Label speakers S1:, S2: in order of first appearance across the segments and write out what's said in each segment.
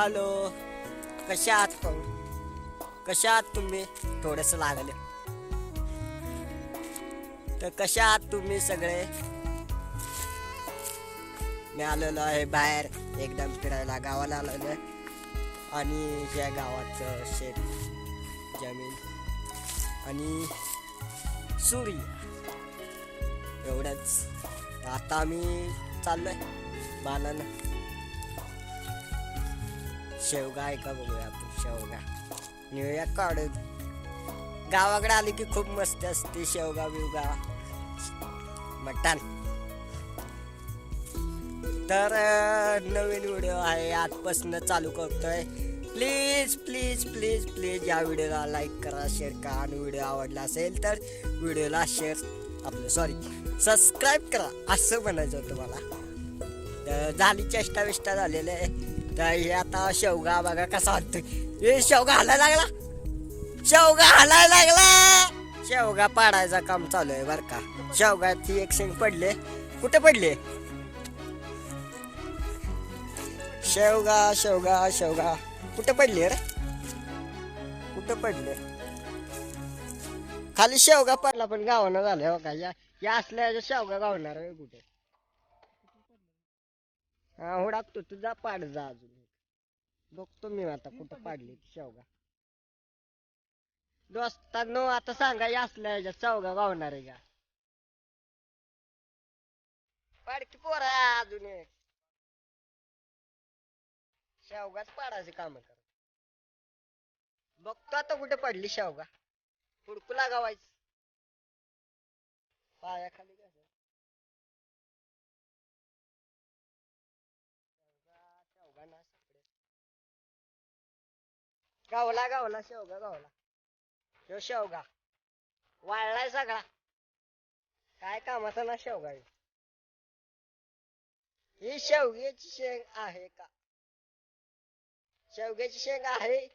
S1: Hello. कशा आहात पण? कशा आहात तुम्ही? थोडंसं लागले. तर कशा आहात तुम्ही सगळे? मी आलेलो आहे बाहेर. एकदम फिरायला गावाला आलेलो आहे. आणि या गावाचं शेत जमीन आणि सूर्य. एवढंच. आता आम्ही चाललोय बाणानं शेवगा ऐका बघूया आपण शेवगा. नेऊया काढून. गावाकडे आली की खूप मस्त असते शेवगा बिवगा. मटण. तर नवीन व्हिडिओ आहे आजपासून चालू करतोय. प्लीज प्लीज प्लीज प्लीज या व्हिडिओला लाईक करा शेअर करा. आणि व्हिडिओ आवडला असेल तर व्हिडिओला शेअर आपलं सॉरी सबस्क्राईब करा असं म्हणायचं होतं मला. तर झाली चेष्टा विष्टा झालेले आहे. तर हे आता शेवगा बघा कसा वाटतोय हे शेवगा हालायला लागला. शेवगा हालायला लागला. शेवगा पाडायचं काम चालू आहे बर का. शेवगाची एक शेंग पडले. कुठे पडले? शेवगा शेवगा शेवगा. कुठे पडले रे? कुठे पडले? खाली शेवगा पडला पण गावानं झालं हो का या असल्या शेवगा गावणार कुठे? हुडाकतो तू जा पाड जा अजून बघतो मी आता कुठं पाडली ती शेवगा. दोस्तांनो आता सांगा या असल्या ह्याच्यात शेवगा गावणार आहे का? पाडकी पोर अजून एक. शेवगाच पाडायचे काम कर. बघतो आता कुठे पडली शेवगा. हुडकू लागावायच. पायाखाली कसं शेवगा शेवगा ना सापडे गावला गावला शेवगा गावला. ह्यो शेवगा. वाळलाय सगळा. काय कामाचा ना शेवगा ह्यो. ही शेवग्याची शेंग आहे का? शेवग्याची शेंग आहे.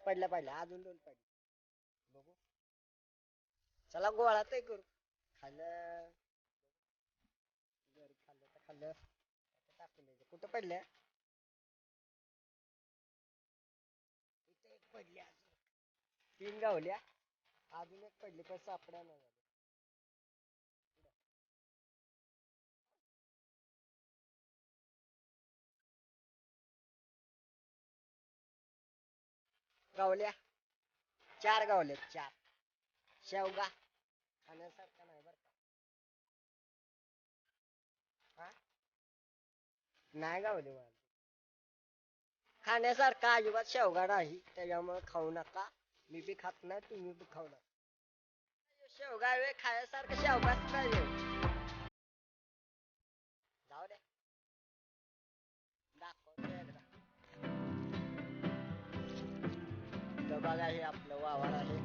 S1: पडल्या पडल्या. अजून दोन पडल्या. बघू. चला गोळा ते करू. खाल्लं. खाल्लं तर खाल्लं. आता टाकून द्यायचं कुठं पडल्या इथे एक पडली अजून तीन गावल्या. अजून एक पडली पण सापड्या नाही गावल्या. चार गावले चार. शेवगा. खाण्यासारखा नाही बर का. नाही गावले मला. खाण्यासारखा अजिबात शेवगा नाही त्याच्यामुळे खाऊ नका. मी बी खात नाही तुम्ही बी खाऊ नका. शेवगा वेळ खाण्यासारखं शेवगाच नाही जाऊ दे. दाखवतो एकदा. तर बघा हे आपलं वावर आहे.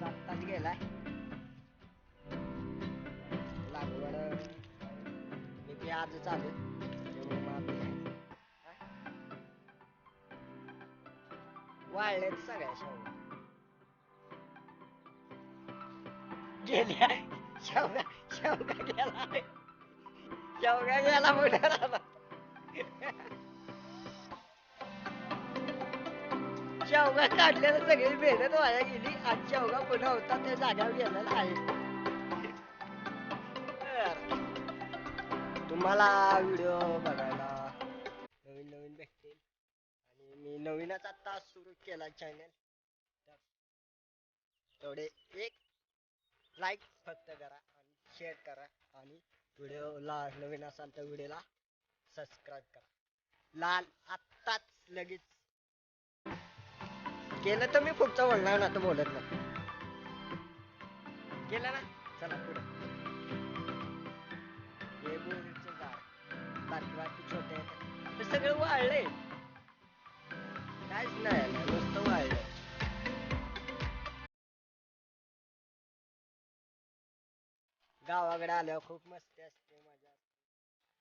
S1: सात गेलाय. लागवड. मी ते आज चालू वाळलेत सगळ्या शेवगा गेल्या शेवगा शेवगा गेला शेवगा गेला मोठ्या शेवगा काढल्याला सगळी मेहनत वाया गेली. आणि शेवगा पुन्हा होता त्या जाग्यावर गेलेला आहे. तुम्हाला व्हिडिओ बघा नवीनच आता सुरू केला चॅनल तर तेवढे एक लाईक फक्त करा आणि शेअर करा आणि व्हिडिओला नवीन असाल तर व्हिडिओला सबस्क्राईब करा. लाल आत्ताच लगेच. केलं तर मी पुढचं बोलणार ना तर बोलत नाही. केलं ना? चला पुढे. हे बोलचं झाड बाकी बाकी छोटे आहेत. ते सगळं वाळलंय गावाकडे आल्यावर खूप मस्ती असते मजा असते.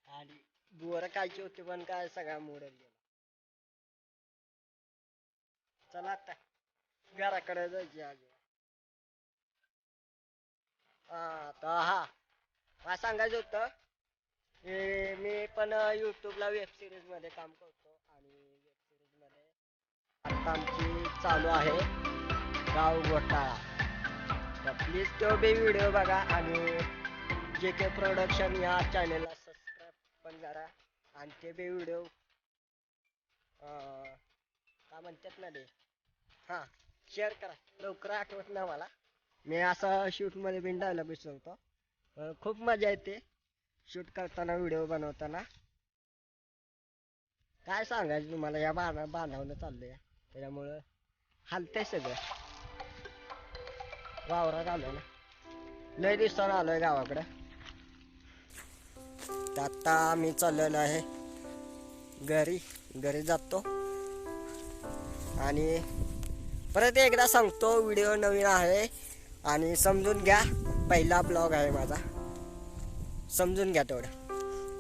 S1: आणि बोर कायची होती पण काय सगळा मोडत गेला. चला आता घराकडे जायची आज हा हा मला सांगायचं होतं हे मी पण युट्यूबला वेब सिरीजमध्ये काम करतो आणि वेब सिरिजमध्ये आता आमची चालू आहे गाव घोटाळा. तर प्लीज तो बी व्हिडिओ बघा आणि जे के प्रोडक्शन या चॅनेलला सबस्क्राईब पण करा आणि ते बी व्हिडिओ काय म्हणतात ना ते? हां शेअर करा. लवकर आठवत नाही मला. मी असा शूटमध्ये बिन डायलॉग विसरतो. खूप मजा येते शूट करताना व्हिडिओ बनवताना. काय सांगायचं तुम्हाला? या बाणा बांधावनं चाललंय. त्याच्यामुळं हलतंय सगळं. वावरात आलोय ना. लय दिवसानं आलोय गावाकडं. तर आत्ता आम्ही चाललेलो आहे. घरी घरी जातो. आणि परत एकदा सांगतो व्हिडिओ नवीन आहे. आणि समजून घ्या पहिला ब्लॉग आहे माझा. समजून घ्या तेवढं.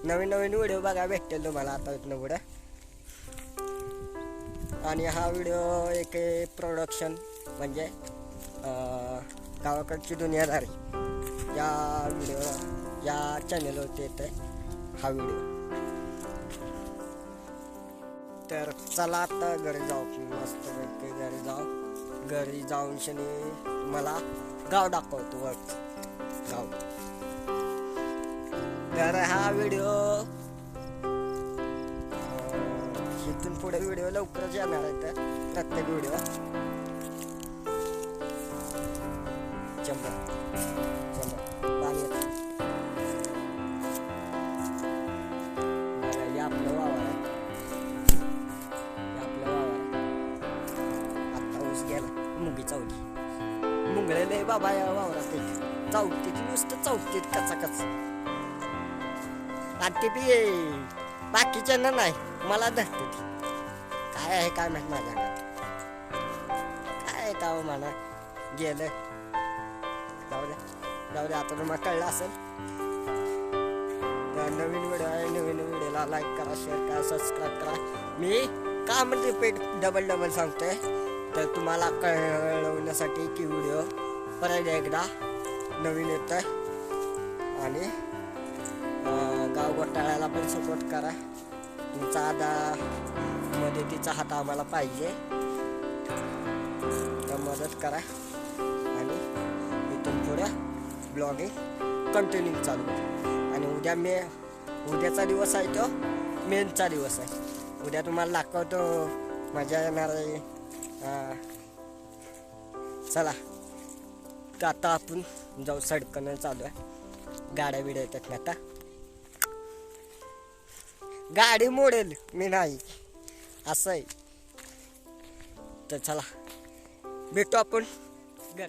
S1: नवीन नवीन व्हिडिओ बघा भेटतील तुम्हाला आता इथनं पुढं. आणि हा व्हिडिओ एक प्रोडक्शन म्हणजे गावाकडची दुनियादारी. या व्हिडिओ या चॅनलवरती येत आहे हा व्हिडिओ तर चला आता घरी जाऊ. मस्त घरी जाऊ. घरी जाऊन शनी मला गाव दाखवतो वरच गाव तर हा व्हिडिओ इथून पुढे व्हिडिओ लवकरच येणार आहे तर प्रत्येक व्हिडिओ चंबर चंबर बाबा या वावरात चावते नुसतं चावते कचा कच आणि ते बी बाकीच्यांना नाही मला धरते ती. काय आहे काय माहीत माझ्या हातात. काय आहे का म्हणा गेलं. जाऊ दे जाऊ दे आता तुम्हाला कळलं असेल. तर नवीन व्हिडिओ आहे नवीन व्हिडिओला लाईक करा शेअर करा सबस्क्राईब करा. मी का म्हणजे रिपीट डबल डबल सांगतोय. तर तुम्हाला कळवण्यासाठी की व्हिडिओ परत एकदा नवीन येत आहे आणि अं, गाव घोटाळ्याला पण सपोर्ट करा. तुमचा आता मदतीचा हात आम्हाला पाहिजे. तर मदत करा. आणि इथून पुढे ब्लॉगिंग कंटिन्यू चालू. आणि उद्या मे उद्याचा दिवस आहे तो मेनचा दिवस आहे. उद्या तुम्हाला दाखवतो. मजा येणार आहे. चला. तर आता आपण जाऊ सडकनं चालू आहे. गाड्या बिड्या येतात ना आता. गाडी मोडेल मी नाही. असं आहे. तर चला भेटू आपण. घर